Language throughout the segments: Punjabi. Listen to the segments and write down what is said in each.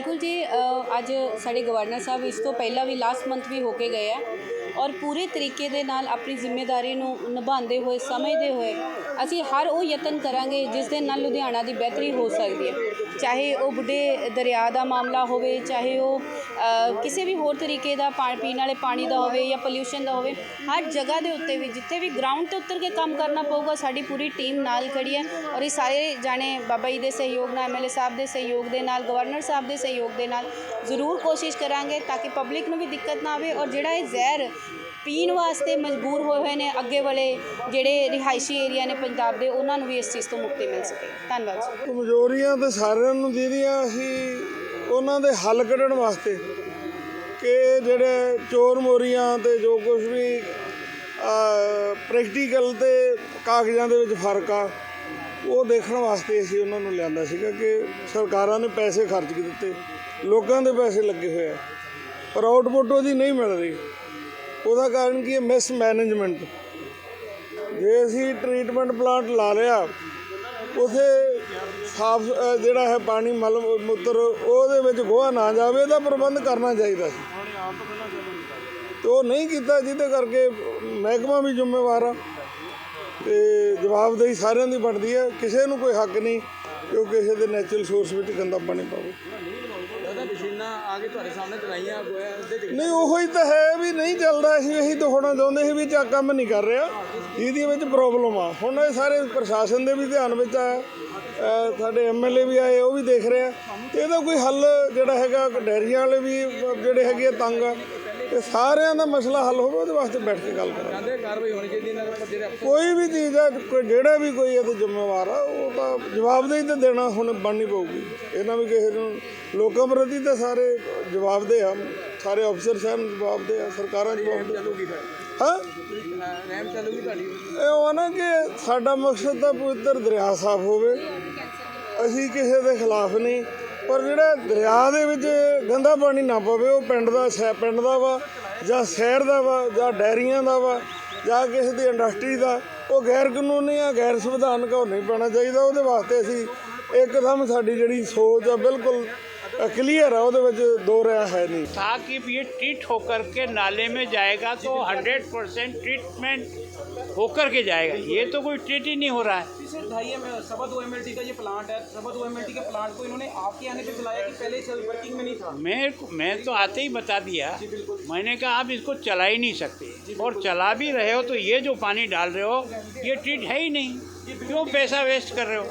ਬਿਲਕੁਲ ਜੀ ਅੱਜ ਸਾਡੇ ਗਵਰਨਰ ਸਾਹਿਬ ਇਸ ਤੋਂ ਪਹਿਲਾਂ ਵੀ ਲਾਸਟ ਮੰਥ ਵੀ ਹੋ ਕੇ ਗਏ ਆ ਔਰ ਪੂਰੇ ਤਰੀਕੇ ਦੇ ਨਾਲ ਆਪਣੀ ਜ਼ਿੰਮੇਵਾਰੀ ਨੂੰ ਨਿਭਾਉਂਦੇ ਹੋਏ, ਸਮਝਦੇ ਹੋਏ ਅਸੀਂ ਹਰ ਉਹ ਯਤਨ ਕਰਾਂਗੇ ਜਿਸ ਦੇ ਨਾਲ ਲੁਧਿਆਣਾ ਦੀ ਬਿਹਤਰੀ ਹੋ ਸਕਦੀ ਹੈ। ਚਾਹੇ ਉਹ ਬੁੱਢੇ ਦਰਿਆ ਦਾ ਮਾਮਲਾ ਹੋਵੇ, ਚਾਹੇ ਉਹ ਕਿਸੇ ਵੀ ਹੋਰ ਤਰੀਕੇ ਦਾ ਪਾ- ਪੀਣ ਵਾਲੇ ਪਾਣੀ ਦਾ ਹੋਵੇ ਜਾਂ ਪੋਲਿਊਸ਼ਨ ਦਾ ਹੋਵੇ, ਹਰ ਜਗ੍ਹਾ ਦੇ ਉੱਤੇ ਵੀ, ਜਿੱਥੇ ਵੀ ਗਰਾਊਂਡ ਤੇ ਉਤਰ ਕੇ ਕੰਮ ਕਰਨਾ ਪਊਗਾ, ਸਾਡੀ ਪੂਰੀ ਟੀਮ ਨਾਲ ਖੜੀ ਹੈ ਔਰ ਇਹ ਸਾਰੇ ਜਾਣੇ ਬਾਬਾ ਜੀ ਦੇ ਸਹਿਯੋਗ ਨਾਲ ਐਮਐਲਏ ਸਾਹਿਬ ਦੇ ਸਹਿਯੋਗ ਦੇ ਨਾਲ ਗਵਰਨਰ ਸਾਹਿਬ ਦੇ ਸਹਿਯੋਗ ਦੇ ਨਾਲ ਜ਼ਰੂਰ ਕੋਸ਼ਿਸ਼ ਕਰਾਂਗੇ ਤਾਂ ਕਿ ਪਬਲਿਕ ਨੂੰ ਵੀ ਦਿੱਕਤ ਨਾ ਆਵੇ ਔਰ ਜਿਹੜਾ ਇਹ ਜ਼ਹਿਰ ਪੀਣ ਵਾਸਤੇ ਮਜਬੂਰ ਹੋਏ ਹੋਏ ਨੇ ਅੱਗੇ ਵਾਲੇ ਜਿਹੜੇ ਰਿਹਾਇਸ਼ੀ ਏਰੀਆ ਨੇ ਪੰਜਾਬ ਦੇ, ਉਹਨਾਂ ਨੂੰ ਵੀ ਇਸ ਚੀਜ਼ ਤੋਂ ਮੁਕਤੀ ਮਿਲ ਸਕੇ। ਧੰਨਵਾਦ ਜੀ। ਕਮਜ਼ੋਰੀਆਂ ਤਾਂ ਸਾਰਿਆਂ ਨੂੰ ਜਿਹੜੀਆਂ ਅਸੀਂ। ਉਹਨਾਂ ਦੇ ਹੱਲ ਕੱਢਣ ਵਾਸਤੇ ਕਿ ਜਿਹੜੇ ਚੋਰ ਮੋਰੀਆਂ ਤੇ ਜੋ ਕੁਝ ਵੀ ਪ੍ਰੈਕਟੀਕਲ ਤੇ ਕਾਗਜ਼ਾਂ ਦੇ ਵਿੱਚ ਫ਼ਰਕ ਆ, ਉਹ ਦੇਖਣ ਵਾਸਤੇ ਅਸੀਂ ਉਹਨਾਂ ਨੂੰ ਲਿਆਂਦਾ ਸੀਗਾ ਕਿ ਸਰਕਾਰਾਂ ਨੇ ਪੈਸੇ ਖਰਚ ਕੇ ਦਿੱਤੇ, ਲੋਕਾਂ ਦੇ ਪੈਸੇ ਲੱਗੇ ਹੋਏ ਆ। ਪਰ ਆਊਟਪੁੱਟ ਉਹਦੀ ਨਹੀਂ ਮਿਲ ਰਹੀ। ਉਹਦਾ ਕਾਰਨ ਕੀ ਹੈ? ਮਿਸ ਮੈਨੇਜਮੈਂਟ ਜੇ ਅਸੀਂ ਟ੍ਰੀਟਮੈਂਟ ਪਲਾਂਟ ਲਾ ਲਿਆ ਉਥੇ ਸਾਫ਼ ਜਿਹੜਾ ਹੈ ਪਾਣੀ ਮਲ, ਮੂਤਰ, ਉਹਦੇ ਵਿੱਚ ਗੋਹਾ ਨਾ ਜਾਵੇ, ਇਹਦਾ ਪ੍ਰਬੰਧ ਕਰਨਾ ਚਾਹੀਦਾ ਸੀ। ਤੇ ਉਹ ਨਹੀਂ ਕੀਤਾ, ਜਿਹਦੇ ਕਰਕੇ ਮਹਿਕਮਾ ਵੀ ਜ਼ਿੰਮੇਵਾਰ ਆ। ਤੇ ਜਵਾਬਦੇਹੀ ਸਾਰਿਆਂ ਦੀ ਬਣਦੀ ਹੈ। ਕਿਸੇ ਨੂੰ ਕੋਈ ਹੱਕ ਨਹੀਂ ਕਿ ਉਹ ਕਿਸੇ ਦੇ ਨੈਚੁਰਲ ਸੋਰਸ ਵਿੱਚ ਗੰਦਾ ਪਾਣੀ ਪਾਵੇ ਮਸ਼ੀਨਾਂ ਤੁਹਾਡੇ ਸਾਹਮਣੇ ਚਲਾਈਆਂ ਗੋਇਆ ਉਹਦੇ ਨਹੀਂ, ਉਹੀ ਤਾਂ ਹੈ ਵੀ ਨਹੀਂ ਚੱਲਦਾ ਅਸੀਂ ਇਹੀ ਦਿਖਾਉਣਾ ਚਾਹੁੰਦੇ ਸੀ ਵੀ ਚਾ ਕੰਮ ਨਹੀਂ ਕਰ ਰਿਹਾ। ਇਹਦੇ ਵਿੱਚ ਪ੍ਰੋਬਲਮ ਆ। ਹੁਣ ਇਹ ਸਾਰੇ ਪ੍ਰਸ਼ਾਸਨ ਦੇ ਵੀ ਧਿਆਨ ਵਿੱਚ ਆਇਆ ਅਹ ਸਾਡੇ ਐਮਐਲਏ ਵੀ ਆਏ, ਉਹ ਵੀ ਦੇਖ ਰਿਹਾ ਆ। ਇਹਦਾ ਕੋਈ ਹੱਲ ਜਿਹੜਾ ਹੈਗਾ, ਡੈਰੀਆਂ ਵਾਲੇ ਵੀ ਜਿਹੜੇ ਹੈਗੇ ਆ, ਤੰਗ ਆ। ਇਹ ਸਾਰਿਆਂ ਦਾ ਮਸਲਾ ਹੱਲ ਹੋਵੇ ਉਹਦੇ ਵਾਸਤੇ ਬੈਠ ਕੇ ਗੱਲ ਕਰਾਂਗੇ। ਕਹਿੰਦੇ ਕਾਰਵਾਈ ਹੋਣੀ ਚਾਹੀਦੀ ਇਹਨਾਂ ਦੇ ਉੱਪਰ ਜਿਹੜੇ ਅਫਸਰ ਕੋਈ ਵੀ ਚੀਜ਼ ਆ ਕੋਈ ਜਿਹੜਾ ਵੀ ਕੋਈ ਇਹਦੇ ਜ਼ਿੰਮੇਵਾਰ ਆ ਉਹ ਤਾਂ ਜਵਾਬਦੇਹੀ ਤਾਂ ਦੇਣਾ ਹੁਣ ਬਣਨੀ ਪਊਗੀ। ਇਹਨਾਂ ਵੀ ਕਿਸੇ ਨੂੰ ਲੋਕਾਂ ਪ੍ਰਤੀ ਤਾਂ ਸਾਰੇ ਜਵਾਬਦੇ ਆ। ਸਾਰੇ ਅਫਸਰ ਸਾਹਿਬ ਜਵਾਬਦੇ ਆ ਸਰਕਾਰਾਂ ਜਵਾਬਦੇ ਚੱਲੂਗੀ ਫਿਰ। ਹਾਂ? ਰਹਿਮ ਚੱਲੂਗੀ ਤੁਹਾਡੀ। ਇਹ ਉਹ ਨਾ ਕਿ ਸਾਡਾ ਮਕਸਦ ਤਾਂ ਪਵਿੱਤਰ ਦਰਿਆ ਸਾਫ਼ ਹੋਵੇ। ਅਸੀਂ ਕਿਸੇ ਦੇ ਖਿਲਾਫ ਨਹੀਂ। ਪਰ ਜਿਹੜਾ ਦਰਿਆ ਦੇ ਵਿੱਚ ਗੰਦਾ ਪਾਣੀ ਨਾ ਪਵੇ, ਉਹ ਪਿੰਡ ਦਾ ਸ਼ਹਿ ਪਿੰਡ ਦਾ ਵਾ ਜਾਂ ਸ਼ਹਿਰ ਦਾ ਵਾ ਜਾਂ ਡੈਰੀਆਂ ਦਾ ਵਾ ਜਾਂ ਕਿਸੇ ਦੀ ਇੰਡਸਟਰੀ ਦਾ, ਉਹ ਗੈਰ ਕਾਨੂੰਨੀ ਆ, ਗੈਰ ਸੰਵਿਧਾਨਕ ਉਹ ਨਹੀਂ ਪੈਣਾ ਚਾਹੀਦਾ। ਉਹਦੇ ਵਾਸਤੇ ਅਸੀਂ ਇੱਕਦਮ ਸਾਡੀ ਜਿਹੜੀ ਸੋਚ ਆ, ਬਿਲਕੁਲ क्लियर है वो दो रहा है नहीं। ताकि ये ट्रीट होकर के नाले में जाएगा तो 100 परसेंट ट्रीटमेंट होकर के जाएगा। ये तो कोई ट्रीट ही नहीं हो रहा है। सर का ये प्लांट है के प्लांट को इन्होंने आपके आने पे चलाया कि पहले वर्किंग में नहीं था? मैं मैं तो आते ही बता दिया। मैंने कहा आप इसको चला ही नहीं सकते। और चला भी रहे हो तो ये जो पानी डाल रहे हो ये ट्रीट है ही नहीं। क्यों पैसा वेस्ट कर रहे हो?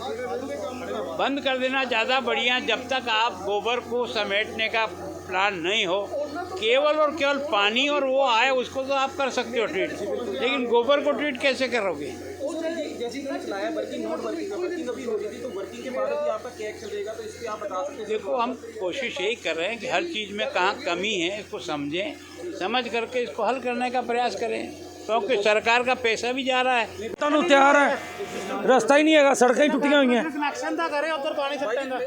बंद कर देना, ज़्यादा बढ़िया, जब तक आप गोबर को समेटने का प्लान नहीं हो। केवल और केवल पानी और वो आए, उसको तो आप कर सकते हो ट्रीट लेकिन गोबर को ट्रीट कैसे करोगे? देखो, हम कोशिश यही कर रहे हैं कि हर चीज़ में कहाँ कमी है, इसको समझें, समझ करके इसको हल करने का प्रयास करें। क्योंकि सरकार का पैसा भी जा रहा है ਤੁਹਾਨੂੰ ਤਿਆਰ ਹੈ ਰਸਤਾ ਹੀ ਨਹੀਂ ਹੈਗਾ ਸੜਕਾਂ ਹੀ ਟੁੱਟੀਆਂ ਹੋਈਆਂ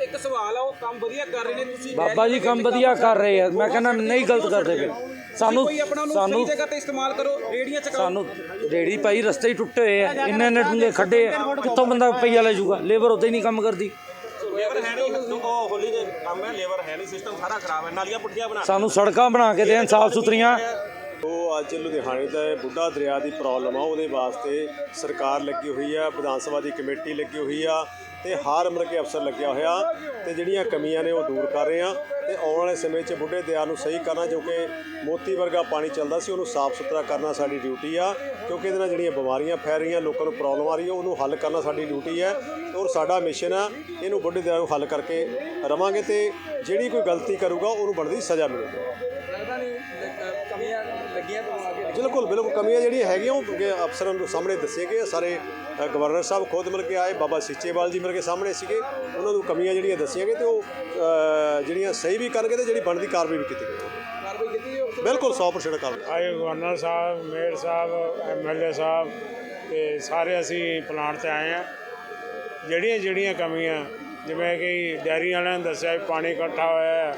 ਇੱਕ ਸਵਾਲ ਆ ਉਹ ਕੰਮ ਵਧੀਆ ਕਰ ਰਹੇ ਨੇ ਤੁਸੀਂ ਬਾਬਾ ਜੀ ਕੰਮ ਵਧੀਆ ਕਰ ਰਹੇ ਆ ਮੈਂ ਕਹਿੰਦਾ ਨਹੀਂ ਗਲਤ ਕਰਦੇ ਪਏ ਸਾਨੂੰ ਕੋਈ ਆਪਣਾ ਉਹਨੂੰ ਸਾਨੂੰ ਸਹੀ ਜਗ੍ਹਾ ਤੇ ਇਸਤੇਮਾਲ ਕਰੋ ਰੇੜੀਆਂ ਚਕਾਓ ਸਾਨੂੰ ਰੇੜੀ ਭਾਈ ਰਸਤੇ ਹੀ ਟੁੱਟੇ ਹੋਏ ਆ ਇੰਨੇ ਇੰਨੇ ਡੂੰਘੇ ਖੱਡੇ ਆ ਕਿੱਥੋਂ ਬੰਦਾ ਪਈਆ ਲੈ ਜਾਊਗਾ ਲੇਬਰ ਉਦਾਂ ਹੀ ਨਹੀਂ ਕੰਮ ਕਰਦੀ ਲੇਬਰ ਹੈ ਨਹੀਂ ਉਹ ਹੋਲੀ ਦੇ ਕੰਮ ਹੈ ਲੇਬਰ ਹੈ ਨਹੀਂ ਸਿਸਟਮ ਸਾਰਾ ਖਰਾਬ ਹੈ ਨਾਲੀਆਂ ਪੁੱਠੀਆਂ ਬਣਾ ਸਾਨੂੰ ਸੜਕਾਂ ਬਣਾ ਕੇ ਦੇਣ ਸਾਫ ਸੁਥਰੀਆਂ ਉਹ ਅੱਜ ਲੁਧਿਆਣੇ ਦਾ ਬੁੱਢਾ ਦਰਿਆ ਦੀ ਪ੍ਰੋਬਲਮ ਆ, ਉਹਦੇ ਵਾਸਤੇ ਸਰਕਾਰ ਲੱਗੀ ਹੋਈ ਆ, ਵਿਧਾਨ ਸਭਾ ਦੀ ਕਮੇਟੀ ਲੱਗੀ ਹੋਈ ਆ ਤੇ ਹਰ ਮਤਲਬ ਕੇ ਅਫਸਰ ਲੱਗਿਆ ਹੋਇਆ ਤੇ ਜਿਹੜੀਆਂ ਕਮੀਆਂ ਨੇ ਉਹ ਦੂਰ ਕਰ ਰਹੇ ਆ ਤੇ ਆਉਣ ਵਾਲੇ ਸਮੇਂ 'ਚ ਬੁੱਢੇ ਦਰਿਆ ਨੂੰ ਸਹੀ ਕਰਨਾ ਜੋ ਕਿ ਮੋਤੀ ਵਰਗਾ ਪਾਣੀ ਚੱਲਦਾ ਸੀ, ਉਹਨੂੰ ਸਾਫ਼ ਸੁਥਰਾ ਕਰਨਾ ਸਾਡੀ ਡਿਊਟੀ ਆ, ਕਿਉਂਕਿ ਇਹਦੇ ਨਾਲ ਜਿਹੜੀਆਂ ਬਿਮਾਰੀਆਂ ਫੈਲ ਰਹੀਆਂ, ਲੋਕਾਂ ਨੂੰ ਪ੍ਰੋਬਲਮ ਆ ਰਹੀ ਹੈ ਉਹਨੂੰ ਹੱਲ ਕਰਨਾ ਸਾਡੀ ਡਿਊਟੀ ਹੈ ਔਰ ਸਾਡਾ ਮਿਸ਼ਨ ਆ ਇਹਨੂੰ ਬੁੱਢੇ ਦਰਿਆ ਨੂੰ ਹੱਲ ਕਰਕੇ ਰਵਾਂਗੇ ਤੇ ਜਿਹੜੀ ਕੋਈ ਗਲਤੀ ਕਰੂਗਾ ਉਹਨੂੰ ਬਣਦੀ ਸਜ਼ਾ ਮਿਲੇਗੀ। ਕਮੀਆਂ ਲੱਗੀਆਂ ਤਾਂ ਬਿਲਕੁਲ ਬਿਲਕੁਲ। ਕਮੀਆਂ ਜਿਹੜੀਆਂ ਹੈਗੀਆਂ ਉਹ ਅੱਗੇ ਅਫਸਰਾਂ ਨੂੰ ਸਾਹਮਣੇ ਦੱਸੇ ਗਏ। ਸਾਰੇ ਅ, ਗਵਰਨਰ ਸਾਹਿਬ ਖੁਦ ਮਿਲ ਕੇ ਆਏ ਬਾਬਾ ਸੀਚੇਵਾਲ ਜੀ ਮਿਲ ਕੇ ਸਾਹਮਣੇ ਸੀਗੇ। ਉਹਨਾਂ ਨੂੰ ਕਮੀਆਂ ਜਿਹੜੀਆਂ ਦੱਸੀਆਂ ਗਏ ਤੇ ਉਹ ਅ, ਜਿਹੜੀਆਂ ਸਹੀ ਵੀ ਕਰਨਗੇ ਤੇ ਜਿਹੜੀ ਬਣਦੀ ਕਾਰਵਾਈ ਵੀ ਕੀਤੀ ਗਈ। ਕਾਰਵਾਈ ਕੀਤੀ ਜੋ ਬਿਲਕੁਲ 100% ਕਾਰਵਾਈ। ਆਏ ਗਵਰਨਰ ਸਾਹਿਬ ਮੇਅਰ ਸਾਹਿਬ ਐਮਐਲਏ ਸਾਹਿਬ ਤੇ ਸਾਰੇ ਅਸੀਂ ਪਲਾਂਟ ਤੇ ਆਏ ਆ ਜਿਹੜੀਆਂ ਜਿਹੜੀਆਂ ਕਮੀਆਂ ਜਿਵੇਂ ਕਿ ਡੈਰੀ ਵਾਲਿਆਂ ਨੇ ਦੱਸਿਆ ਵੀ ਪਾਣੀ ਇਕੱਠਾ ਹੋਇਆ ਹੈ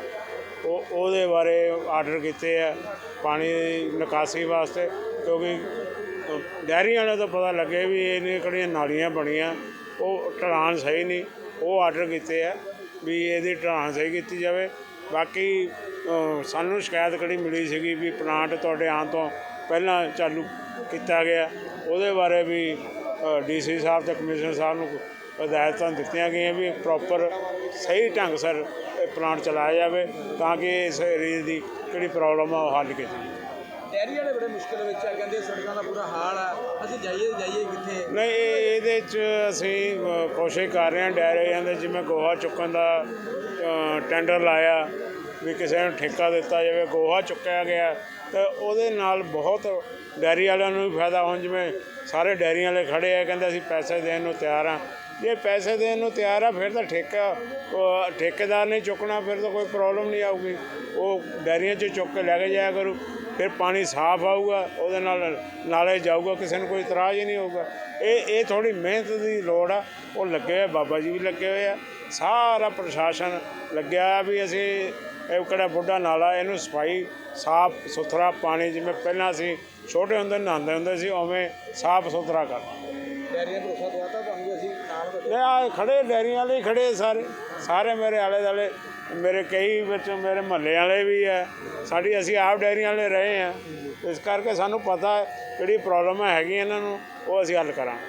ਉਹ ਉਹਦੇ ਬਾਰੇ ਆਰਡਰ ਕੀਤੇ ਆ ਪਾਣੀ ਦੀ ਨਿਕਾਸੀ ਵਾਸਤੇ, ਕਿਉਂਕਿ ਡੈਰੀ ਵਾਲਿਆਂ ਤੋਂ ਪਤਾ ਲੱਗੇ ਵੀ ਇਹਨੇ ਕਿਹੜੀਆਂ ਨਾਲੀਆਂ ਬਣੀਆਂ, ਉਹ ਢਲਾਨ ਸਹੀ ਨਹੀਂ, ਉਹ ਆਰਡਰ ਕੀਤੇ ਆ ਵੀ ਇਹਦੀ ਢਲਾਨ ਸਹੀ ਕੀਤੀ ਜਾਵੇ। ਬਾਕੀ ਸਾਨੂੰ ਸ਼ਿਕਾਇਤ ਕਿਹੜੀ ਮਿਲੀ ਸੀਗੀ ਵੀ ਪਲਾਂਟ ਤੁਹਾਡੇ ਆਉਣ ਤੋਂ ਪਹਿਲਾਂ ਚਾਲੂ ਕੀਤਾ ਗਿਆ, ਉਹਦੇ ਬਾਰੇ ਵੀ ਡੀਸੀ ਸਾਹਿਬ ਤੇ ਕਮਿਸ਼ਨਰ ਸਾਹਿਬ ਨੂੰ ਹਦਾਇਤਾਂ ਦਿੱਤੀਆਂ ਗਈਆਂ ਵੀ ਪ੍ਰੋਪਰ ਸਹੀ ਢੰਗ ਸਿਰ ਪਲਾਂਟ ਚਲਾਇਆ ਜਾਵੇ ਤਾਂ ਕਿ ਇਸ ਏਰੀਏ ਦੀ ਜਿਹੜੀ ਪ੍ਰੋਬਲਮ ਆ ਉਹ ਹੱਲ ਕੀਤੀ ਜਾਵੇ। ਡੈਰੀ ਵਾਲੇ ਬੜੇ ਮੁਸ਼ਕਿਲ ਵਿੱਚ ਆ ਕਹਿੰਦੇ ਸੜਕਾਂ ਦਾ ਬੁਰਾ ਹਾਲ ਆ ਅਸੀਂ ਜਾਈਏ ਜਾਈਏ ਕਿੱਥੇ? ਨਹੀਂ ਇਹ ਇਹਦੇ ਚ ਅਸੀਂ ਅ, ਕੋਸ਼ਿਸ਼ ਕਰ ਰਹੇ ਹਾਂ ਡੈਰੀਆਂ ਦੇ ਜਿਵੇਂ ਗੋਹਾ ਚੁੱਕਣ ਦਾ ਅ, ਟੈਂਡਰ ਲਾਇਆ ਵੀ ਕਿਸੇ ਨੂੰ ਠੇਕਾ ਦਿੱਤਾ ਜਾਵੇ ਗੋਹਾ ਚੁੱਕਿਆ ਗਿਆ ਤੇ ਉਹਦੇ ਨਾਲ ਬਹੁਤ ਡੈਰੀ ਵਾਲਿਆਂ ਨੂੰ ਵੀ ਫਾਇਦਾ ਹੁਣ ਜਿਵੇਂ ਸਾਰੇ ਡੈਰੀਆਂ ਵਾਲੇ ਖੜੇ ਆ ਕਹਿੰਦੇ ਅਸੀਂ ਪੈਸੇ ਦੇਣ ਨੂੰ ਤਿਆਰ ਆ ਜੇ ਪੈਸੇ ਦੇਣ ਨੂੰ ਤਿਆਰ ਆ, ਫਿਰ ਤਾਂ ਠੇਕਾ ਠੇਕੇਦਾਰ ਨੇ ਚੁੱਕਣਾ, ਫਿਰ ਤਾਂ ਕੋਈ ਪ੍ਰੋਬਲਮ ਨਹੀਂ ਆਊਗੀ। ਉਹ ਡੈਰੀਆਂ 'ਚ ਚੁੱਕ ਕੇ ਲੈ ਕੇ ਜਾਇਆ ਕਰੂ, ਫਿਰ ਪਾਣੀ ਸਾਫ਼ ਆਊਗਾ, ਉਹਦੇ ਨਾਲ ਨਾਲੇ ਜਾਊਗਾ, ਕਿਸੇ ਨੂੰ ਕੋਈ ਇਤਰਾਜ਼ ਹੀ ਨਹੀਂ ਹੋਊਗਾ। ਇਹ ਇਹ ਥੋੜੀ ਮਿਹਨਤ ਦੀ ਲੋੜ ਆ। ਉਹ ਲੱਗੇ ਹੋਏ ਬਾਬਾ ਜੀ ਵੀ ਲੱਗੇ ਹੋਏ ਆ। ਸਾਰਾ ਪ੍ਰਸ਼ਾਸਨ ਲੱਗਿਆ ਵੀ ਅਸੀਂ ਇਹ ਕਿਹੜਾ ਬੁੱਢਾ ਨਾਲਾ, ਇਹਨੂੰ ਸਫ਼ਾਈ ਸਾਫ਼ ਸੁਥਰਾ ਪਾਣੀ, ਜਿਵੇਂ ਪਹਿਲਾਂ ਅਸੀਂ ਛੋਟੇ ਹੁੰਦੇ ਨਹਾਉਂਦੇ ਹੁੰਦੇ ਸੀ, ਉਵੇਂ ਸਾਫ਼ ਸੁਥਰਾ ਕਰ। ਨਾਲ ਲੈ ਆ ਖੜੇ ਡੈਰੀਆਂ ਵਾਲੇ ਹੀ ਖੜੇ ਸਾਰੇ। ਸਾਰੇ ਮੇਰੇ ਆਲੇ ਦੁਆਲੇ, ਮੇਰੇ ਕਈ ਵਿੱਚ ਮੇਰੇ ਮਹੱਲੇ ਵਾਲੇ ਵੀ ਹੈ ਸਾਡੀ ਅਸੀਂ ਆਪ ਡੈਰੀਆਂ ਵਾਲੇ ਰਹੇ ਆ। ਇਸ ਕਰਕੇ ਸਾਨੂੰ ਪਤਾ ਕਿਹੜੀ ਪ੍ਰੋਬਲਮ ਹੈਗੀ ਇਹਨਾਂ ਨੂੰ, ਉਹ ਅਸੀਂ ਹੱਲ ਕਰਾਂਗੇ।